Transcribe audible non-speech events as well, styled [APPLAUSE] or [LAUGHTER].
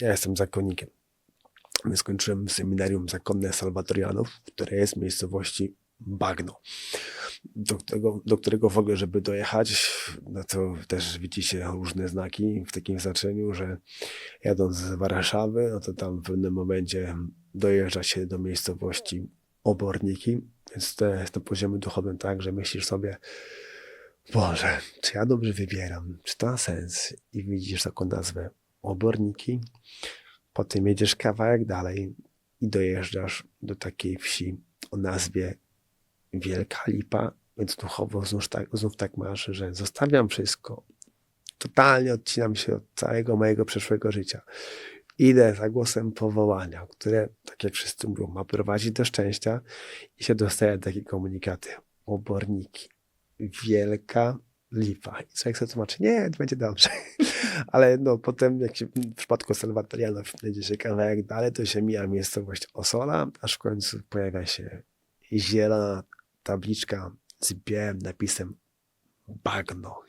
Ja jestem zakonnikiem. Skończyłem seminarium zakonne Salwatorianów, które jest w miejscowości Bagno, do którego, do którego w ogóle, żeby dojechać, no to też widzicie różne znaki w takim znaczeniu, że jadąc z Warszawy, no to tam w pewnym momencie dojeżdża się do miejscowości Oborniki, więc to jest na poziomie duchowym tak, że myślisz sobie, Boże, czy ja dobrze wybieram, czy to ma sens? I widzisz taką nazwę Oborniki, potem jedziesz kawałek dalej i dojeżdżasz do takiej wsi o nazwie Wielka Lipa, więc duchowo znów tak, znów tak masz, że zostawiam wszystko, totalnie odcinam się od całego mojego przeszłego życia. Idę za głosem powołania, które, tak jak wszyscy mówią, ma prowadzić do szczęścia i się dostaje takie komunikaty. Oborniki. Wielka lipa. I człowiek sobie tłumaczy, nie, to będzie dobrze. [LAUGHS] Ale no potem, jak się w przypadku Salwatorianów jedzie się kawałek dalej, to się mija miejscowość Osola, aż w końcu pojawia się zielona tabliczka z białym napisem bagno.